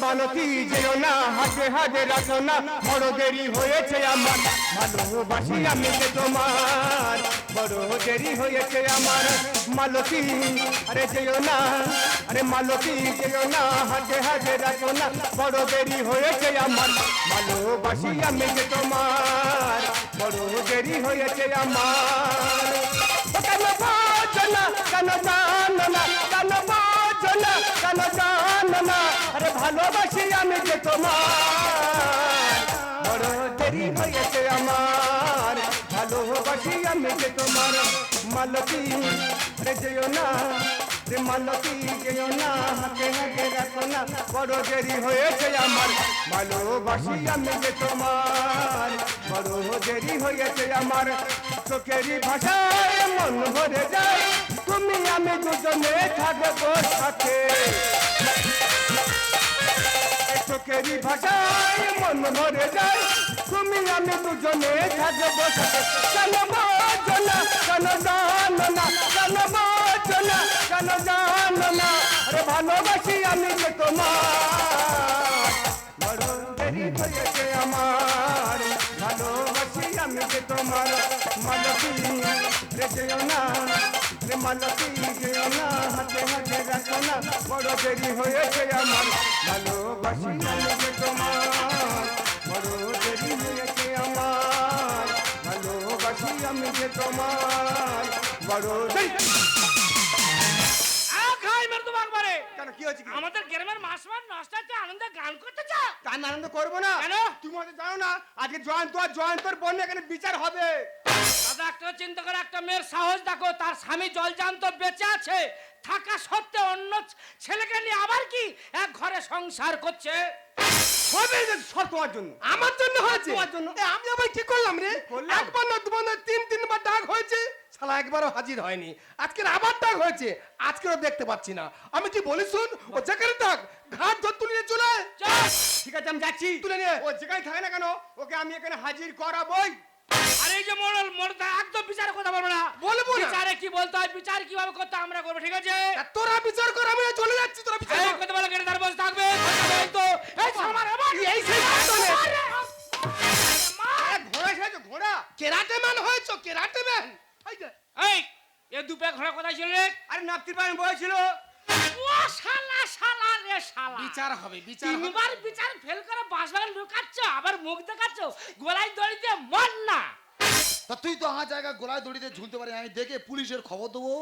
মানতি যেও না? হাতে হাতে রাখো না। বড় দেরি হয়েছে আমার। ভালোবাসি আমি যে তোমার। বড় দেরি হয়েছে আমার। মালতী আরে যেও না। আরে মালতী যেও না? হাতে হাতে রাখো না। বড় দেরি হয়েছে আমার। ভালোবাসি আমি যে তোমার। বড় দেরি হয়েছে আমার। কেন বোঝো না? কেন জানো না? কেন বোঝো না কেন জানো না আরে ভালোবাসি আমি যে তোমার বড় দেরি হয়েছে আমার। ভালোবাসি আমি যে তোমার মালতী। রে যেও না রে মালতী যেও না হাতে হাতে রাখো না। বড় দেরি হয়েছে আমার। ভালোবাসি আমি যে তোমার। বড় দেরি হয়েছে আমার। চোখেরই ভাষায় মন ভরে যায়। তুমি আমি দুজনে থাকব সাথে। চোখেরই ভাষায় মন ভরে যায়। তুমি আমি দুজনে থাকব সাথে। কেন বোঝো না কেন জানো না কেন বোঝো না কেন জানো না। আরে ভালোবাসি আমি তোমার। বড় দেরি হয়েছে আমার। ভালোবাসি আমি যে তোমার মালতী। রে যেও না, রে মালতী, যেও না, হাতে হাতে রাখো না, বড় দেরি হয়েছে আমার। ভালোবাসি আমি যে তোমার, বড় দেরি হয়েছে আমার। ভালোবাসি আমি যে তোমার, বড় দেরি কেন? কি হয়েছে আমাদের গ্রামের মাসমান নষ্ট হচ্ছে আনন্দে গান করতে চাও গান আনন্দ করব না? কেন? তুমি হয়তো জানো না আজকে জয়ন্ত আর জয়ন্তর বোন এখানে বিচার হবে। দাদা একটা চিন্তা করে একটা মেয়ের সাহস দেখো তার স্বামী জলজান্ত বেঁচে আছে। থাকা সত্ত্বেও অন্য ছেলেকে নিয়ে আবার কি এক ঘরে সংসার করছে? হবে সব তোমার জন্য। আমার জন্য হয়েছে? তোমার জন্য। আমি আবার কি করলাম রে? করলাম? একবার না দুবার না তিন তিনবার ডাক হয়েছে। শালা একবারও হাজির হয়নি। আজকের আবার ডাক হয়েছে। আজকেরও দেখতে পাচ্ছি না। আমি কি বলি শুন ও যেখানে থাক ঘাট ধর তুলে নিয়ে চলে চল ঠিক আছে আমি যাচ্ছি। তুলে নিয়ে। ও যেখানে থাকে না কেন ওকে আমি এখানে হাজির করাবই। আর এই যে মোড়ল মোড়ল একদম বিচারে কথা বলব না। বলব না। বিচারে কি বলতে হয় বিচার কীভাবে করতে হয় আমরা করব ঠিক আছে? তোরা বিচার কর আমি চলে যাচ্ছি তোরা বিচার কর। কথা বলে কেটে তার বসে থাকবে কথা বলতো এই আমার আমার এই সেই ঘোড়া এসেছে ঘোড়া। কেরাটে ম্যান হয়েছো কেরাটে ম্যান। এই এই এ দুপে ঘোড়া কোথায় ছিল রে? আরে নাপতির পানি বলেছিল ও শালা শালা রে শালা। বিচার হবে বিচার তিনবার বিচার ফেল করে বাসবাগান লুকাচ্ছ আবার মুখ দেখাচ্ছ গলায় দড়িতে মন না। তা তুই তো আমার জায়গা গোলায় দড়িতে ঝুলতে পারি আমি দেখে পুলিশের খবর দেবো।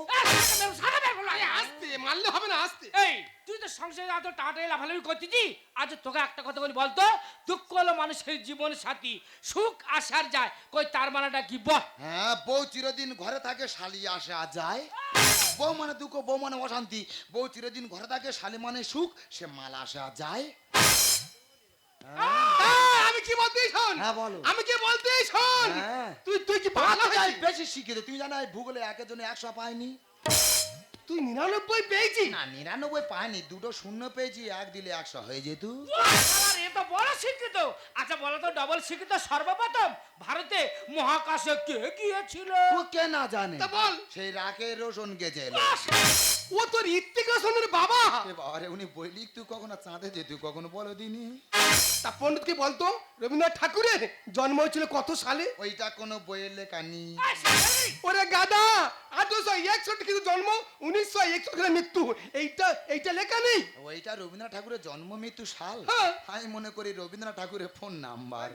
আস্তে মারলে হবে না আস্তে। এই তুই তো সংসারে এত টাটাই লাফালাফি করতেছি আজ তোকে একটা কথা বলি বলতো? দুঃখ হলো মানুষের জীবন সাথী সুখ আসার যায় কই তার মানাটা কি বল? হ্যাঁ বউ চিরদিন ঘরে থাকে শালি আসে আর যায়। বউ মানে দুঃখ বউ মানে অশান্তি। বউ চিরদিন ঘরে থাকে শালি মানে সুখ সে মাল আসা যায়। এই, আমি কি বলতে শোন? হ্যাঁ, বলো। আমি কি বলতেই শোন? হ্যাঁ। তুই তুই কি ভালো হয়েছিস? বেশি শিখিত তুই জানা ভূগোলে একের জন্য একশো পাইনি তুই নিরানব্বই পেয়েছি না নিরানব্বই পাইনি দুটো শূন্য পেয়েছি এক দিলে একশো। হয়ে যেত। এ তো বড় স্বীকৃত আচ্ছা বলো তো ডবল স্বীকৃত সর্বপ্রথম ভারতে মহাকাশে কে গিয়েছিল? ও কে না জানে। তা বল। সেই রাকে রোশন গেছে। ও তোর ঋত্বিক রোশনের বাবা। বাবারে উনি বই লিখতু কখনো চাঁদে যেত কখনো বলো দিনি তা পণ্ডিত কি বলতো? রবীন্দ্রনাথ ঠাকুরের জন্ম হয়েছিল কত সালে? ওইটা কোনো বইয়ের লেখা নেই। ওরে গাদা আঠারোশো একষট্টি কিন্তু জন্ম উনিশশো একষট্টি মৃত্যু। এইটা এইটা লেখা নেই? ওইটা রবীন্দ্রনাথ ঠাকুরের জন্ম মৃত্যু সাল? হ্যাঁ। আমি মনে করি রবীন্দ্রনাথ ঠাকুরের ফোন নাম্বার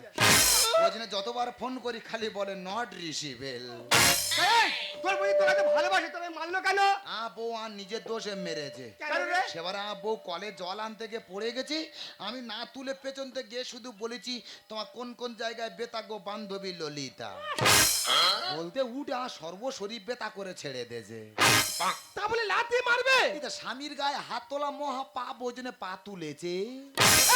ওই জন্য যতবার ফোন করি খালি বলে নট রিসিভেল। তোর বই তোরা ভালোবাসে তোকে মারলো কেন? আ বউ আর নিজের দোষে মেরেছে। সেবার আ বউ কলে জল আনতে গিয়ে পড়ে গেছি আমি না তুলে পেছন থেকে গিয়ে শুধু বলেছি তোমার কোন কোন জায়গায় বেতা গো বান্ধবী ললিতা। বলতে উঠে সর্বশরীর বেতা করে ছেড়ে দেছে। তা বলে লাথি মারবে? এটা স্বামীর গায়ে হাত তোলা মহা পা বোঝনে পা তুলেছে।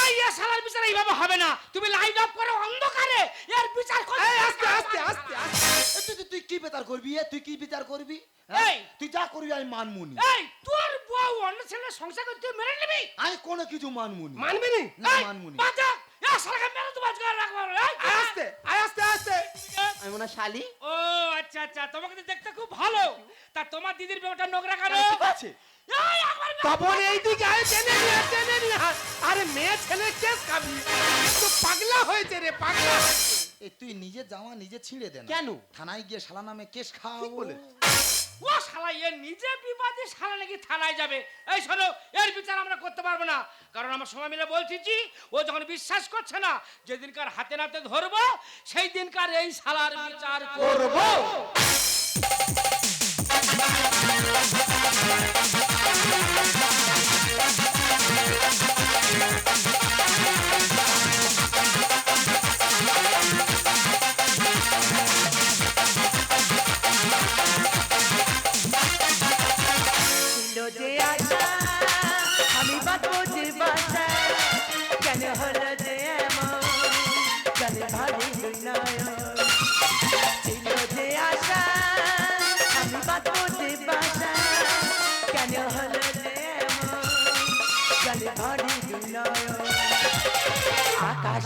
এই এ শালার বিচার এইভাবে হবে না। তুমি লাইট অফ করো অন্ধকারে এর বিচার করো। আস্তে আস্তে আস্তে আস্তে। তুই- কি বিচার করবি? তুই কি বিচার করবি? এই। হ্যাঁ? তুই যা করবি আমি মানমুনি। এই তোর বউ অন্য ছেলে সংসার করতে তুই মেরে নিবি? আমি কোনো কিছু মানমুনি। মানবি নি? না এই, মানমুনি। শালাকে মেরে তো বাঁচা রাখব এই, আস্তে আস্তে আস্তে। আমি মনে শালি। ও আচ্ছা আচ্ছা তোমাকে তো দেখতে খুব ভালো। তা তোমার দিদির ব্যাপারটা নোংরা কেন আছে। এই, তখন এইদিকে আয় টেনে নিয়ে টেনে নিয়ে আরে মেয়ে ছেলে কেস খাবি। তো পাগলা হয়েছে রে পাগলা। তুই নিজে জামা নিজে ছিঁড়ে দে কেন? থানায় গিয়ে শালা নামে কেস খাও ঠিক বলে। ও শালা, এ নিজে বিবাদী শালা নাকি থানায় যাবে? এই শোনো, এর বিচার আমরা করতে পারব না। কারণ আমার সময় মিলে বলতেছি ও যখন বিশ্বাস করছে না, যেদিনকার হাতে নাতে ধরবো সেই দিনকার এই শালার বিচার করব।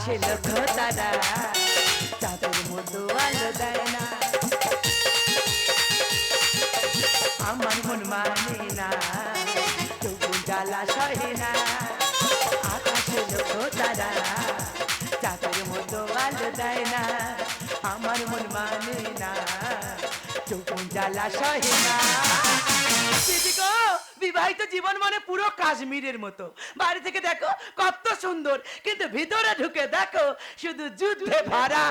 আকাশে লক্ষ্য তারা চাঁদের মতো আলো দেয় না। আমার মন মানে না। তবু জ্বালা সহে না। আকাশে লোক তারা চাঁদের মতো আলো দেয় না। আমার মন মানে না। তবু জ্বালা সহে না। গো, বিবাহিত জীবন মানে পুরো কাশ্মীরের মতো। বাড়ি থেকে দেখো, কত সুন্দর, কিন্তু ভিতরে ঢুকে দেখো, শুধু যুদ্ধে ভরা।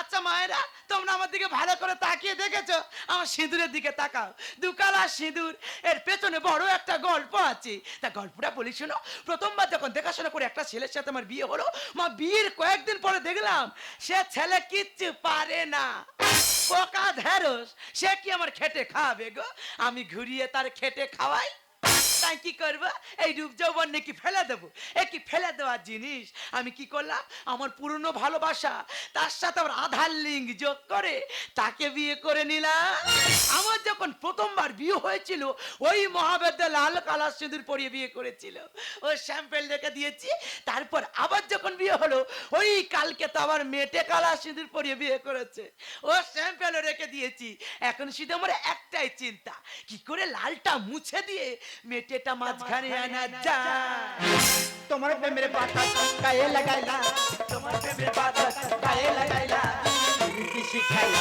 আচ্ছা মায়েরা তোমরা আমার দিকে ভালো করে তাকিয়ে দেখেছ? আমার সিঁদুরের দিকে তাকাও। দুকালা সিঁদুর, এর পেছনে বড় একটা গল্প আছে। তা গল্পটা বলি, শোনো। প্রথমবার যখন দেখাশোনা করে একটা ছেলের সাথে আমার বিয়ে হলো, মা বিয়ের কয়েকদিন পরে দেখলাম, সে ছেলে কিচ্ছু পারে না। পোকা ঢেরস সে কি আমার খেটে খাওয়াবে গো? আমি ঘুরিয়ে তার খেটে খাওয়াই? তাই কি করব? এই রূপ যৌবন নাকি ফেলে দেবো। এ কি ফেলে দেওয়ার জিনিস? আমি কি করলাম? আমার পুরনো ভালোবাসা, তার সাথে আমার আধার লিঙ্ক যোগ করে তাকে বিয়ে করে নিলাম। আমার যখন প্রথমবার বিয়ে হয়েছিল, ওই মহাবেদ্যা লাল কালার সিঁদুর পরিয়ে বিয়ে করেছিল। ও স্যাম্পেল রেখে দিয়েছি। তারপর আবার যখন বিয়ে হলো, ওই কালকে তো আবার মেটে কালার সিঁদুর পরিয়ে বিয়ে করেছে। ও স্যাম্পেলও রেখে দিয়েছি। এখন শুধু আমার একটাই চিন্তা, কি করে লালটা মুছে দিয়ে মেটেটা মাঝখানে আনা যায়। তোমার প্রেমের পাতা গায়ে লাগাইলা তোমার প্রেমের পাতা গায়ে লাগাইলা শিখাইলা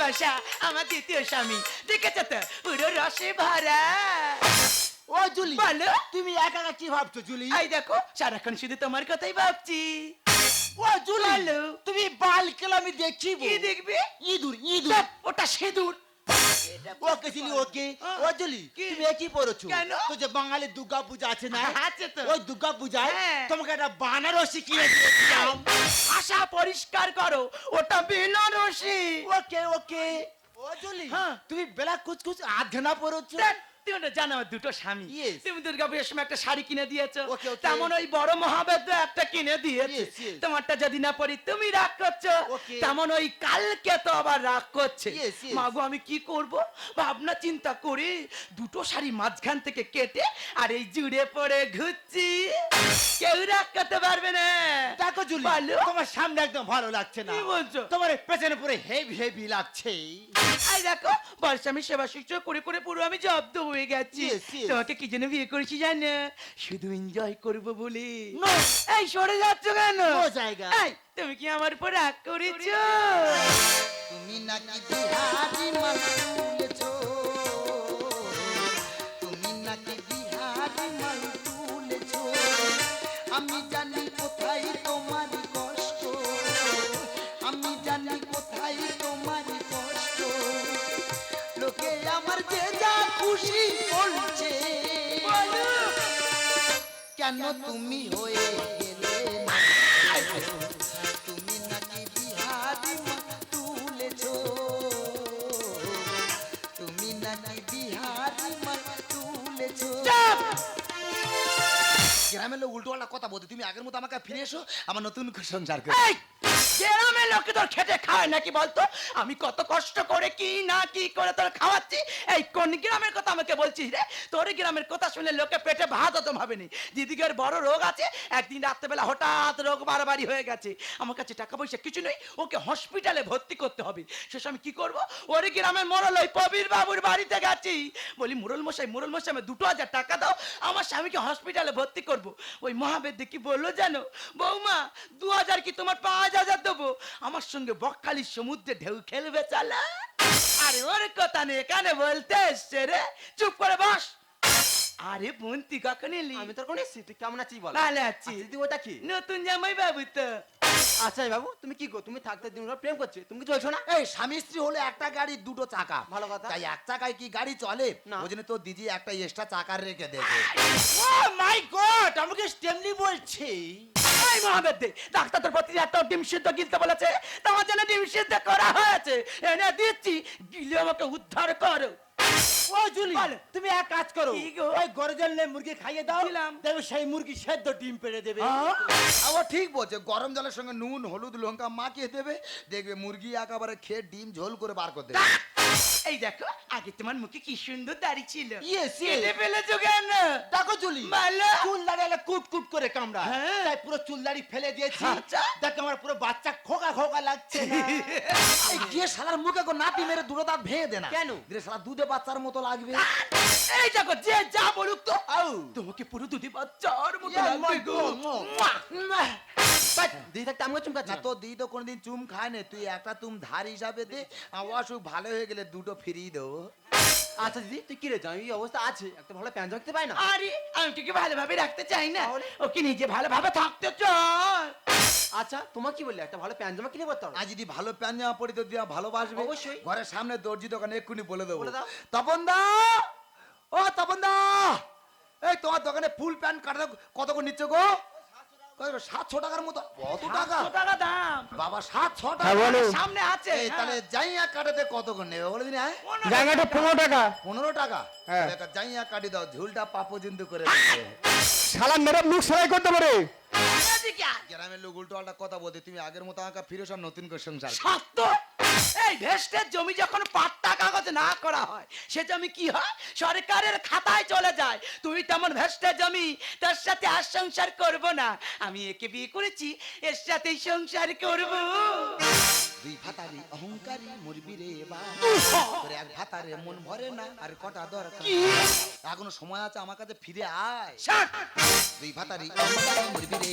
ভালোবাসা আমার দ্বিতীয় স্বামী। দেখেছ তো? পুরো রসে ভরা। ও জুলি বলো। তুমি একা একা কি ভাবছ জুলি? এই দেখো সারাক্ষণ শুধু তোমার কথাই ভাবছি। ও জুলি তুমি বাল কেলামি দেখছি কি দেখবে? ইঁদুর ইঁদুর। ওটা সিঁদুর। ওকে চিনি ওকে ও জুলি তুমি একই পড়েছো কেন? তো যে বাঙালি দুর্গা পূজা আছে না আছে তো। ওই দুর্গা পূজায় হ্যাঁ। তোমাকে একটা বানারসি কিনে দিয়েছিলাম আশা পরিষ্কার করো ওটা বেনারসি ওকে ওকে ও জুলি হ্যাঁ। তুমি বেলা কুচকুচ আধ ঘণ্টা পড়েছো তুমি না জানো আমার দুটো স্বামী। তুমি দুর্গা পুজোর সময় একটা শাড়ি কিনে দিয়েছ। Okay, okay. তেমন ওই বড় মহাবেদ্য একটা কিনে দিয়েছে। Yes, yes. তোমারটা যদি না পড়ি তুমি রাগ করছ। তেমন ওই কালকে তো আবার রাগ করছে। Yes, yes. মাগো আমি কি করব? ভাবনা চিন্তা করে দুটো শাড়ি মাঝখান থেকে কেটে আর এই জুড়ে পড়ে ঘুরছি। কেউ রাগ করতে পারবে না। দেখো জুলি। তোমার সামনে একদম ভালো লাগছে না। কি বলছো? তোমার পেছনে পুরো হেভি হেভি লাগছে এই দেখো বর্ষা আমি সেবা শুশ্রূষা করে করে পুরো আমি জব্দ হয়ে গেছি Yes, yes. তোমাকে কি জন্য বিয়ে করেছি জানো শুধু এনজয় করব বলে No. এই সরে যাচ্ছ কেন No জায়গা। এই তুমি কি আমার উপর রাগ করেছ তুমি নাকি বিহারি মাল কেন তুমি হয়ে গেলে তুমি নাকি বিহারি তুলেছ? তুমি নাকি বিহারি তুলেছ? গ্রামের লোক উল্টো কথা বলতে তুমি আগের মতো আমাকে ফিরে এসো আমার নতুন সঞ্চার করে গ্রামের লোকে তোর খেটে খায় নাকি বলতো? আমি কত কষ্ট করে কি না কি করে তোর খাওয়াচ্ছি? এই কোন গ্রামের কথা আমাকে বলছিস রে? তোর গ্রামের কথা শুনে লোকে পেটে ভাত হতো ভাবেনি দিদিকের বড় রোগ আছে, একদিন রাত্রেবেলা হঠাৎ রোগ বাড়াবাড়ি হয়ে গেছে। আমার কাছে টাকা পয়সা কিছু নেই, ওকে হসপিটালে ভর্তি করতে হবে। শেষ আমি কি করব? ওর গ্রামের মরল ওই প্রবীর বাবুর বাড়িতে গেছি। বলি মুরল মশাই মুরল মশাই আমি দুটো হাজার টাকা দাও, আমার স্বামীকে হসপিটালে ভর্তি করব। ওই মহাবেদ্য কি বলল, জানো, বৌমা দু হাজার কি তোমার পাঁচ হাজার দেবো? আমার সঙ্গে বকখালির সমুদ্রে ঢেউ খেলবে চালা। আরে ওর কথা নেই এখানে বলতে এসছে রে। চুপ করে বস। আরে বোন তুই কখন এলি? আমি তোর কোনো সিটি কেমন আছিস বল? ভালো আছি। আচ্ছা, দিদি ওটা কি? নতুন জামাই বাবু তো। আচ্ছা বাবু তুমি কি গো? তুমি থাকতে দিন প্রেম করছ? তুমি কিছু বলছো না? এই স্বামী স্ত্রী হলে একটা গাড়ি দুটো চাকা। ভালো কথা। তাই এক চাকায় কি গাড়ি চলে? না। ওই জন্য তো দিদি একটা এক্সট্রা চাকা রেখে দেবে। আমাকে স্টেমলি বলছে। এই মহাবেদ্যে ডাক্তার তোর প্রতি একটা ডিম সিদ্ধ গিলতে বলেছে। তোমার জন্য ডিম সিদ্ধ করা হয়েছে। এনে দিচ্ছি, গিলে আমাকে উদ্ধার করো। ও জুলি বলো। তুমি এক কাজ করো। কি ওই গরজন লে মুরগি খাইয়ে দাও। দেখো সেই মুরগি সেদ্ধ ডিম পেড়ে দেবে। আবার ঠিক বলছে গরম জলের সঙ্গে নুন হলুদ লঙ্কা মাখিয়ে দেবে। দেখবে মুরগি একেবারে খেয়ে ডিম ঝোল করে বার করে দেবে। এই দেখো আগে তোমার মুখে কি সুন্দর দাড়ি ছিল। Yes, yes. কেটে ফেলেছো কেন? দেখো জুলি চুল দাঁড়িয়ে কুট কুট করে কামড়া হ্যাঁ। তাই পুরো চুল দাড়ি ফেলে দিয়েছি। আচ্ছা। দেখ আমার পুরো বাচ্চা খোকা খোকা লাগছে এই গিয়ে শালার মুখে নাতি মেরে দুটো দাঁত ভেঙে দে না। কেন? শালা দুধে বাচ্চার মতো লাগবে। এই দেখো যে যা বলুক তো। আউ। তোমাকে পুরো দুধি বাচ্চার মতো লাগবে গো। দিদি থাকতে তো তো কোনোদিন চুম খায় না। তুই একটা তুম ধার হিসাবে দে। অসুখ ভালো হয়ে গেলে দুটো ফিরিয়ে দেবো। আচ্ছা দিদি তুই কি রে জানো এই অবস্থা? আছে একটা ভালো প্যান্ট রাখতে পাই না? আরে আমি তোকে ভালোভাবে রাখতে চাই না। তাহলে? ওকে নিজে ভালোভাবে থাকতে চাই আচ্ছা তোমার কি বললে? একটা ভালো প্যান্ট জামা কিনে করতে হবে? আজ যদি ভালো প্যান জামা পরি তো দিয়া ভালোবাসবে। অবশ্যই। ঘরের সামনে দর্জি দোকানে এক্ষুনি বলে দেবো। বলে দাও। তপন দা ও তপন দা এই তোমার দোকানে ফুল প্যান্ট কাটা কত করে নিচ্ছ গো? সাতশো টাকার মতো কত টাকা? টাকা দাম। বাবা সাতশো টাকা। হ্যাঁ, সামনে আছে তাহলে যাইয়া কাটাতে কত করে নেবে? বলে দিন হ্যাঁ? হ্যাঁ। জায়গাটা পনেরো টাকা। পনেরো টাকা? হ্যাঁ। একটা জাইয়া কাটি দাও ঝুলটা পাপো জিন্দু করে দিচ্ছে। শালা মেরে মুখ সেলাই করতে পারে। গ্রামের লোক উল্টো কথা বলতে তুমি আগের মতো আঁকা ফিরে সব নতুন করে সংসার সত্য এই ভেস্টের জমি যখন পাট্টা কাগজ না করা হয়, সে জমি কি হয়? সরকারের খাতায় চলে যায়। তুমি তেমন ভেস্টের জমি, তার সাথে আর সংসার করব না। আমি একে বিয়ে করেছি, এর সাথে সংসার করব। দুই ভাতারি অহংকারী মরবি রে তোর এক ভাতারে মন ভরে না আর কটা দরকার? এখনও সময় আছে আমার কাছে ফিরে আয়। দুই ভাতারি অহংকারী মরবি রে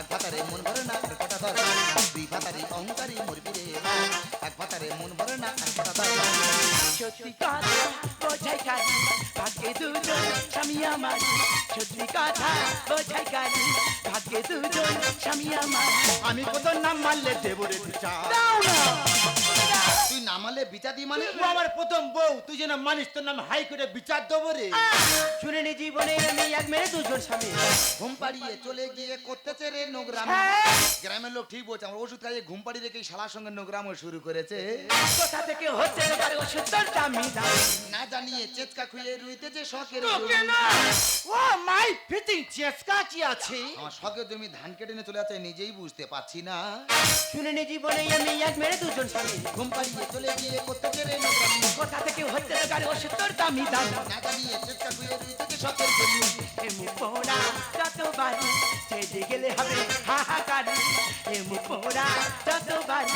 এক ভাতারে মন ভরে না আর কটা দরকার? দুই ভাতারি অহংকারী মরবি রে এক ভাতারে মন ভরে না আর কটা দরকার? সত্যি কথা বোঝাই কাজি ভাগ্যে দুজন স্বামী আমার। সত্যি কথা বোঝাই কাজি ভাগ্যে দুজন স্বামী আমার। আমি কত নাম মারলে দেবো রে তুই নামালে বিচার দি মানে? ও আমার প্রথম বউ তুই যেন মানিস তোর নাম হাই করে বিচার দেবো রে। শুনে নি জীবনে আমি এক মেরে দুজন স্বামী। ঘুম পাড়িয়ে চলে গিয়ে করতেছে রে নোংরাম। গ্রামের লোক ঠিক বলছে আমার ওষুধ খাইয়ে ঘুম পাড়িয়ে রেখে শালার সঙ্গে নোংরামও শুরু করেছে। কোথা থেকে হচ্ছে ওষুধের দামি না জানিয়ে চেচকা খুঁয়ে রুইতেছে শখের ও মাই ফিটিং কি আছে? আমার ধান কেটে নিয়ে চলে যাচ্ছে নিজেই বুঝতে পারছি না। শুনে নি জীবনে আমি এক মেরে দুজন স্বামী। ঘুম পাড়িয়ে চলে গিয়ে রে নোংরামি। কোথা থেকে হচ্ছে এবার ওষুধের দামি দাম না জানিয়ে চেচকা খুঁয়ে রুইতেছে শখের জমি এমু পোড়া যতবার ছেড়ে গেলে হবে হাহাকার। এমু পোড়া যতবার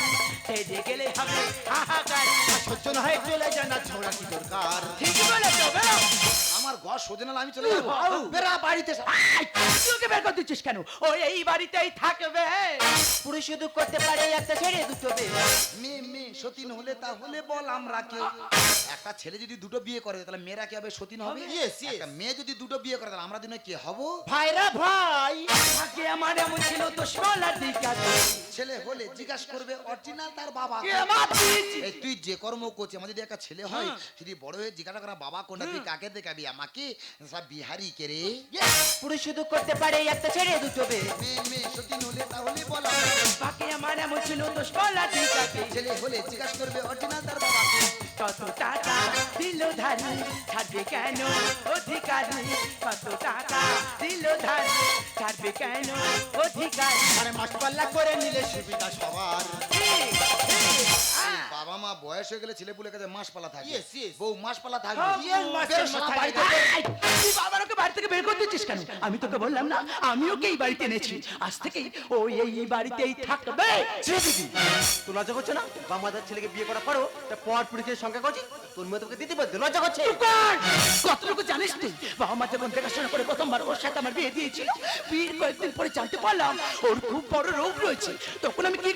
ছেড়ে গেলে হবে হাহাকার। সহ্য না হয়ে চলে যায় না ছোড়া কি দরকার? ঠিক বলেছ। সোজে আমি চলে যাব। বাড়িতে ওকে বের করে দিচ্ছিস কেন? ও এই বাড়িতেই থাকবে। পুরুষ শুধু করতে পারে একটা ছেড়ে দুটো মেয়ে। মেয়ে সতীন হলে তাহলে বল আমরা কে একটা ছেলে যদি দুটো বিয়ে করে তাহলে মেয়েরা কি হবে? সতীন হবে. একটা মেয়ে যদি দুটো বিয়ে করে তাহলে আমরা দিনে কে হব? ভাইরা ভাই আগে আমার এমন ছিল দুশ্মনার দিক। আছে ছেলে হলে জিজ্ঞাসা করবে অরিজিনাল তার বাবা তুই যে কর্ম করছিস আমার যদি একটা ছেলে হয় যদি বড় হয়ে জিজ্ঞাসা করা বাবা কোনটা তুই কাকে দেখাবি? আমাকে? সব বিহারি কে রে পুরুষ শুধু করতে পারে একটা ছেড়ে দুটো বে। মেয়ে মেয়ে সতীন হলে তাহলে বল বাকি আমার এমন ছিল দুশ্মনার দিক আছে। ছেলে হলে জিজ্ঞাসা করবে অরিজিনাল তার বাবাকে। কত টাকা দিল ধারি ছাড়বে কেন অধিকারী? কত টাকা দিল ধারি ছাড়বে কেন অধিকারী? আরে মাসপাল্লা করে নিলে সুবিধা সবার। বাবা মা বয়স হয়ে গেলে ছেলে পুলে কাছে মাসপালা থাকে. বউ মাসপালা থেকে। বাবার ওকে বাড়ি থেকে বের করে দিচ্ছিস কেন? আমি তোকে বললাম না আমি ওকে এই বাড়িতে এনেছি। আজ থেকেই ও এই বাড়িতেই থাকবে। লজ্জা করছে না? ছেলেকে বিয়ে করার পরও তা পর পুরুষের সংখ্যা করছি তোর মেয়ে তোকে দিতে পারতো লজ্জা করছে? কতটুকু জানিস তুই? বাবা মা যখন দেখাশোনা করে প্রথমবার ওর সাথে আমার বিয়ে দিয়েছিল বিয়ের কয়েকদিন পরে জানতে পারলাম ওর খুব বড় রোগ রয়েছে। তখন আমি কি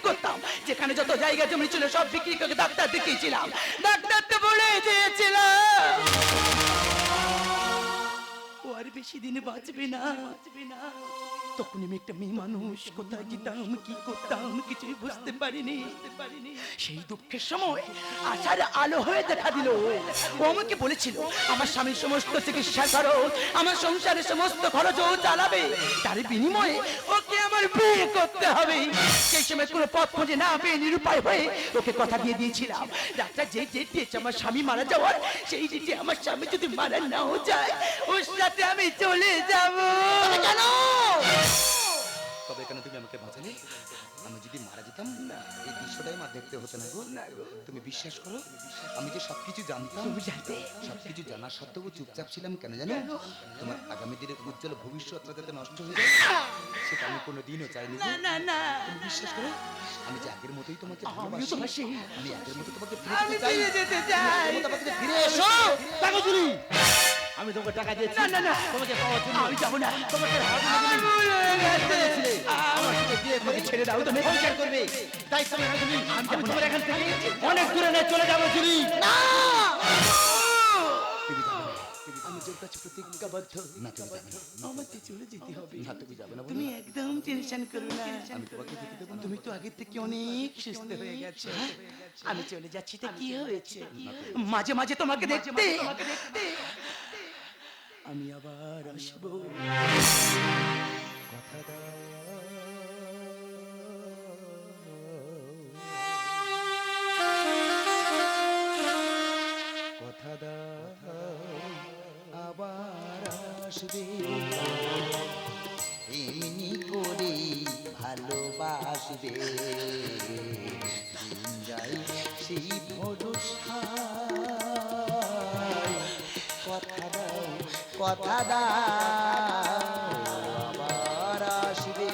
যেখানে যত জায়গা জমি ছিল, সব বিক্রি করে ডাক্তার দেখিয়েছিলাম। ডাক্তার তো বলে দিয়েছিলাম। আর বেশি দিন বাঁচবে না বাঁচবে না। তখন আমি একটা মেয়ে মানুষ, কোথায় যেতাম, কি করতাম, কিছুই বুঝতে পারিনি। সেই দুঃখের সময় আশার আলো হয়ে দেখা দিল। ও আমাকে বলেছিল, আমার স্বামীর সমস্ত চিকিৎসা খরচ আমার সংসারের সমস্ত খরচ ও চালাবে। তার বিনিময়ে ওকে আমার বিয়ে করতে হবে। সেই সময় কোনো পথ খুঁজে না পেয়ে নিরুপায় হয়ে ওকে কথা দিয়ে দিয়েছিলাম। ডাক্তার যে ডেট দিয়েছে আমার স্বামী মারা যাওয়ার, সেই ডেটে আমার স্বামী যদি মারা নাও যায়, ওর সাথে আমি চলে যাব। কেন? তবে কেন তুমি আমাকে বাঁচালে। আমি যদি মারা যেতাম এই দৃশ্যটাই আমার দেখতে হতো না গো। তুমি বিশ্বাস করো আমি যে সবকিছু জানতাম তুমি জানতে? সবকিছু জানার সত্ত্বেও চুপচাপ ছিলাম কেন জানো? তোমার আগামী দিনের উজ্জ্বল ভবিষ্যৎটা যাতে নষ্ট হয়ে যায় সেটা আমি কোনো দিনও চাইনি না না তুমি বিশ্বাস করো আমি যে আগের মতোই তোমাকে ভালোবাসি আমি আগের মতো তোমাকে ফিরে যেতে চাই। ফিরে এসো। আমি তোমাকে টাকা দিয়েছি। না না তোমাকে পাওয়ার জন্য। আমি যাব না। তোমাকে আমার ভুল গেছে। আমার সাথে বিয়ে করে ছেড়ে দাও তুমি সংসার করবে। তাই তুমি তুমি আমি তোমার এখান থেকে অনেক দূরে নিয়ে চলে যাব চুরি আমি তোর কাছে প্রতিজ্ঞাবদ্ধ। না তুমি যাবে না। আমাকে চলে যেতে হবে। না তুমি যাবে না তুমি একদম টেনশন করো না। তুমি তো আগের থেকে অনেক সুস্থ হয়ে গেছো। আমি চলে যাচ্ছি তো কি হয়েছে? মাঝে মাঝে তোমাকে দেখতে। আমি আবার আসব। কথা দাও আবার আসবে। এমনি করে ভালোবাসবে। যাই সেই ভরসায় কথা আবার আসবে।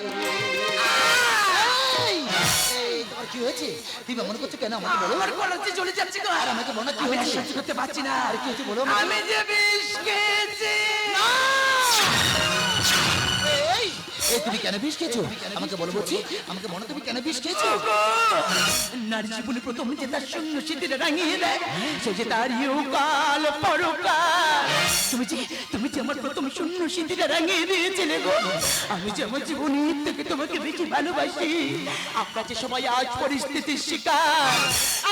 কি হয়েছে? তুমি মনে করছ কেন আমাকে বলো? আমার কলেজে চলে যাচ্ছে গো। আর আমাকে মনে কি হয়েছে? করতে পারছি না। আর কি হয়েছে বলো। আমি যে বিষ খেয়েছি। এই তুমি কেন বিষ খেয়েছো? আমাকে বলো বলছি আমাকে বলো তুমি কেন বিষ খেয়েছো? নারী জীবনে প্রথম যে তার শূন্য স্মৃতিটা রাঙিয়ে দেয়, সে যে তার ইউকাল পরকাল। তুমি যে তুমি যে আমার প্রথম শূন্য স্মৃতিটা রাঙিয়ে দিয়েছিলে গো, আমি যে আমার জীবনের থেকে তোমাকে বেশি ভালোবাসি। আপনার যে সবাই আজ পরিস্থিতির শিকার,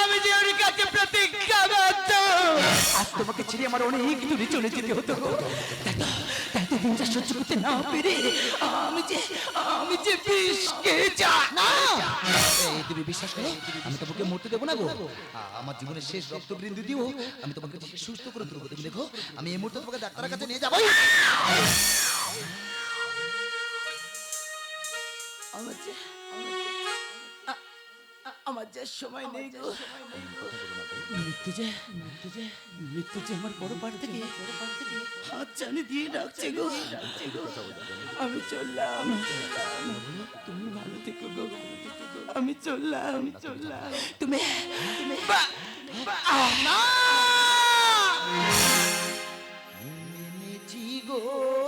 আমি যে ওর কাছে প্রতিজ্ঞাবদ্ধ। আজ তোমাকে ছেড়ে আমার অনেক দূরে চলে যেতে হতো গো। দিনটা সহ্য করতে না পেরে আমি যে আমি যে বিষকে না এই তুমি বিশ্বাস করো আমি তোমাকে মরতে দেবো না গো। আমার জীবনের শেষ রক্তবৃন্দ দিও আমি তোমাকে সুস্থ করে তুলবো। তুমি দেখো, আমি এই মুহূর্তে তোমাকে ডাক্তারের কাছে নিয়ে যাব। বাঁচার সময় নেই গো। মৃত্যু যে মৃত্যু আমার বড় পার থেকে হাত চানি দিয়ে ডাকছে গো। আমি চললাম। তুমি ভালো থেকো গো। আমি চললাম। আমি চললাম তুমি তুমি না গো।